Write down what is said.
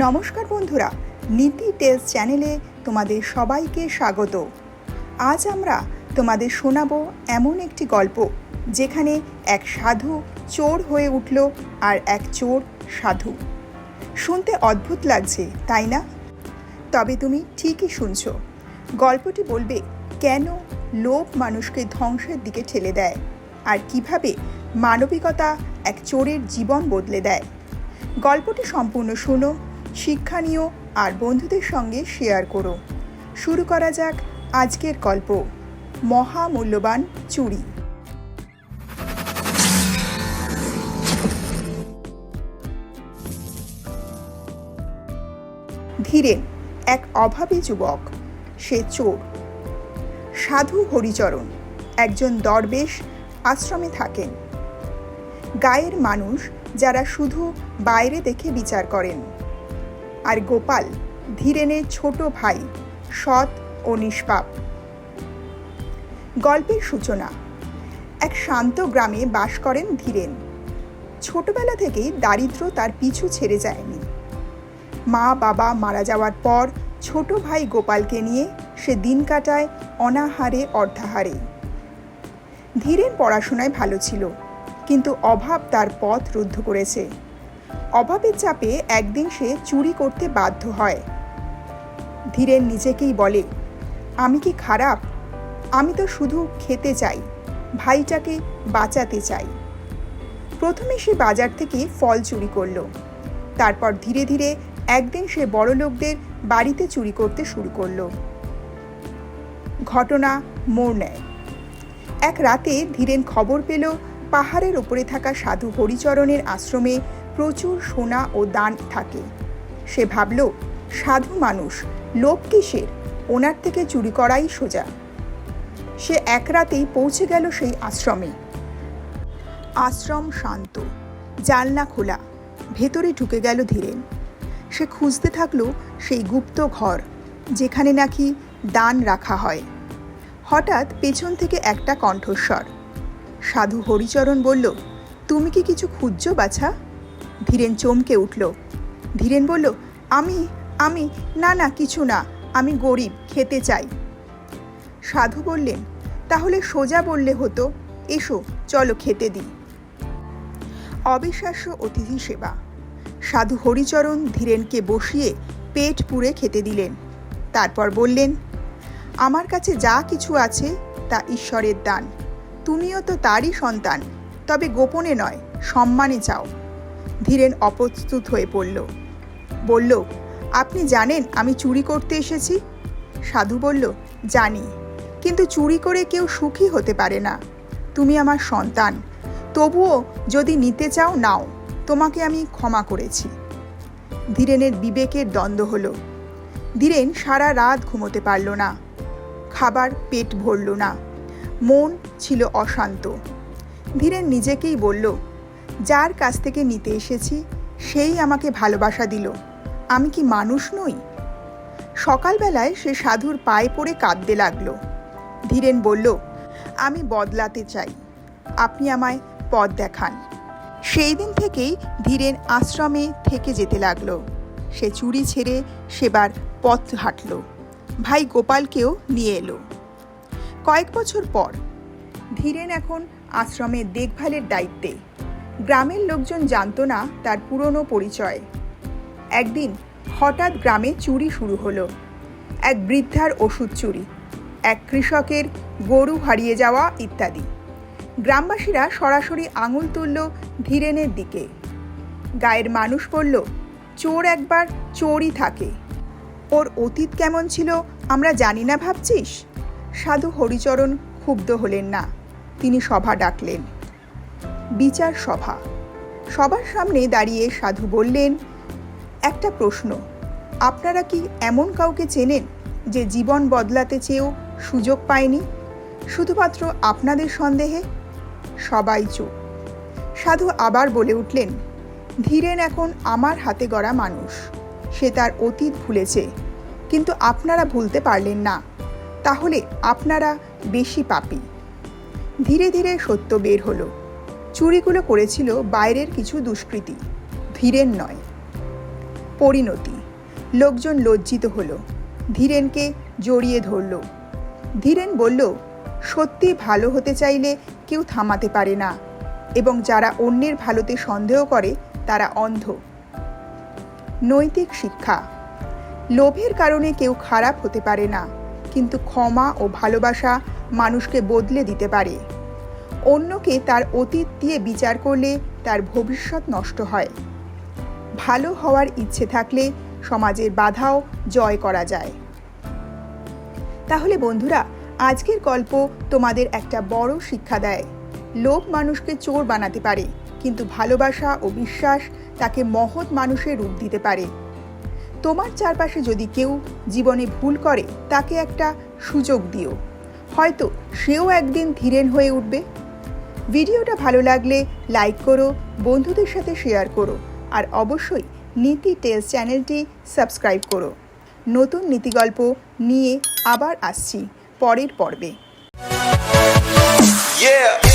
নমস্কার বন্ধুরা, নীতি টেলস চ্যানেলে তোমাদের সবাইকে স্বাগত। আজ আমরা তোমাদের শোনাবো এমন একটি গল্প, যেখানে এক সাধু চোর হয়ে উঠল আর এক চোর সাধু। শুনতে অদ্ভুত লাগছে, তাই না? তবে তুমি ঠিকই শুনছো। গল্পটি বলবে, কেন লোভ মানুষকে ধ্বংসের দিকে ঠেলে দেয়? আর কীভাবে মানবিকতা এক চোরের জীবন বদলে দেয়? গল্পটি সম্পূর্ণ শুনো শিক্ষা নিও আর বন্ধুদের সঙ্গে শেয়ার করো। শুরু করা যাক আজকের গল্প, মহামূল্যবান চুরি। ধীরেন এক অভাবী যুবক, সে চোর। সাধু হরিচরণ, একজন দরবেশ আশ্রমে থাকেন। গায়ের মানুষ যারা শুধু বাইরে দেখে বিচার করেন। আর গোপাল ধীরেনের ছোট ভাই, সৎ ও নিষ্পাপ। গল্পের সূচনা। এক শান্ত গ্রামে বাস করেন ধীরেন। ছোটবেলা থেকেই দারিদ্র তার পিছু ছেড়ে যায়নি। মা, বাবা মারা যাওয়ার পর ছোট ভাই গোপালকে নিয়ে সে দিন কাটায় অনাহারে অর্ধাহারে। ধীরেন পড়াশোনায় ভালো ছিল, কিন্তু অভাব তার পথ রুদ্ধ করেছে। অভাবের চাপে একদিন সে চুরি করতে বাধ্য হয়। ধীরেন নিজেকেই বলে, আমি কি খারাপ? আমি তো শুধু খেতে চাই, ভাইটাকে বাঁচাতে চাই। প্রথমে সে বাজার থেকে ফল চুরি করল। তারপর ধীরে ধীরে একদিন সে বড় লোকদের বাড়িতে চুরি করতে শুরু করল। ঘটনা মোড় নেয়। এক রাতে ধীরেন খবর পেল, পাহাড়ের ওপরে থাকা সাধু হরিচরণের আশ্রমে প্রচুর সোনা ও দান থাকে। সে ভাবল, সাধু মানুষ, লোভ কিসের? ওনার থেকে চুরি করাই সোজা। সে এক রাতেই পৌঁছে গেল সেই আশ্রমে। আশ্রম শান্ত, জানলা খোলা, ভেতরে ঢুকে গেল ধীরেন সে খুঁজতে থাকল সেই গুপ্ত ঘর, যেখানে নাকি দান রাখা হয়। হঠাৎ পেছন থেকে একটা কণ্ঠস্বর। সাধু হরিচরণ বলল, তুমি কি কিছু খুঁজছো বাছা? ধীরেন চমকে উঠল। ধীরেন বলল, আমি আমি, না না, কিছু না, আমি গরিব, খেতে চাই। সাধু বললেন, তাহলে সোজা বললে হতো, এসো, চলো খেতে দিই। অবিশ্বাস্য অতিথি সেবা। সাধু হরিচরণ ধীরেনকে বসিয়ে পেট পুড়ে খেতে দিলেন। তারপর বললেন, আমার কাছে যা কিছু আছে, তা ঈশ্বরের দান। তুমিও তো তারই সন্তান, তবে গোপনে নয়, সম্মানে চাও। ধীরেন অপ্রস্তুত হয়ে পড়ল বলল, আপনি জানেন আমি চুরি করতে এসেছি? সাধু বলল, জানি, কিন্তু চুরি করে কেউ সুখী হতে পারে না। তুমি আমার সন্তান। তবুও যদি নিতে চাও, নাও। তোমাকে আমি ক্ষমা করেছি। ধীরেনের বিবেকের দ্বন্দ্ব হলো। ধীরেন সারা রাত ঘুমোতে পারল না। খাবার পেট ভরল না। মন ছিল অশান্ত। ধীরেন নিজেকেই বলল যার কাছ থেকে নিতে এসেছি, সেই আমাকে ভালোবাসা দিল। আমি কি মানুষ নই? সকালবেলায় সে সাধুর পায়ে পড়ে কাঁদতে লাগল। ধীরেন বলল, আমি বদলাতে চাই। আপনি আমায় পথ দেখান। সেই দিন থেকেই ধীরেন আশ্রমে থেকে যেতে লাগল। সে চুরি ছেড়ে সেবার পথ হাঁটল। ভাই গোপালকেও নিয়ে এলো। কয়েক বছর পর, ধীরেন এখন আশ্রমের দেখভালের দায়িত্বে। গ্রামের লোকজন জানতো না তার পুরনো পরিচয়। একদিন হঠাৎ গ্রামে চুরি শুরু হলো। এক বৃদ্ধার ওষুধ চুরি, এক কৃষকের গরু হারিয়ে যাওয়া ইত্যাদি। গ্রামবাসীরা সরাসরি আঙুল তুলল ধীরেনের দিকে। গায়ের মানুষ বলল, চোর একবার চোরই থাকে। ওর অতীত কেমন ছিল আমরা জানি না ভাবছিস? সাধু হরিচরণ ক্ষুব্ধ হলেন না। তিনি সভা ডাকলেন। বিচার সভা। সবার সামনে দাঁড়িয়ে সাধু বললেন, একটা প্রশ্ন, আপনারা কি এমন কাউকে চেনেন যে জীবন বদলাতে চেয়েও সুযোগ পায়নি? শুধুমাত্র আপনাদের সন্দেহে? সবাই চুপ। সাধু আবার বলে উঠলেন, ধীরেন এখন আমার হাতে গড়া মানুষ, সে তার অতীত ভুলেছে, কিন্তু আপনারা ভুলতে পারলেন না, তাহলে আপনারা বেশি পাপি। ধীরে ধীরে সত্য বের হলো। চুরিগুলো করেছিল বাইরের কিছু দুষ্কৃতী। ধীরেন নয়। পরিণতি। লোকজন লজ্জিত হলো। ধীরেনকে জড়িয়ে ধরল। ধীরেন বলল, সত্যি ভালো হতে চাইলে কেউ থামাতে পারে না এবং যারা অন্যের ভালোতে সন্দেহ করে, তারা অন্ধ। নৈতিক শিক্ষা। লোভের কারণে কেউ খারাপ হতে পারে না, কিন্তু ক্ষমা ও ভালোবাসা মানুষকে বদলে দিতে পারে। অন্যকে তার অতীত দিয়ে বিচার করলে তার ভবিষ্যৎ নষ্ট হয়। ভালো হওয়ার ইচ্ছে থাকলে সমাজের বাধাও জয় করা যায়। তাহলে বন্ধুরা, আজকের গল্প তোমাদের একটা বড় শিক্ষা দেয়। লোভ মানুষকে চোর বানাতে পারে, কিন্তু ভালোবাসা ও বিশ্বাস তাকে মহৎ মানুষের রূপ দিতে পারে। তোমার চারপাশে যদি কেউ জীবনে ভুল করে, তাকে একটা সুযোগ দিও। হয়তো সেও একদিন ধীরেন হয়ে উঠবে। ভিডিওটা ভালো লাগলে লাইক করো, বন্ধুদের সাথে শেয়ার করো, আর অবশ্যই নীতি টেলস চ্যানেলটি সাবস্ক্রাইব করো নতুন নীতি গল্প নিয়ে আবার আসছি পরের পর্বে Yeah.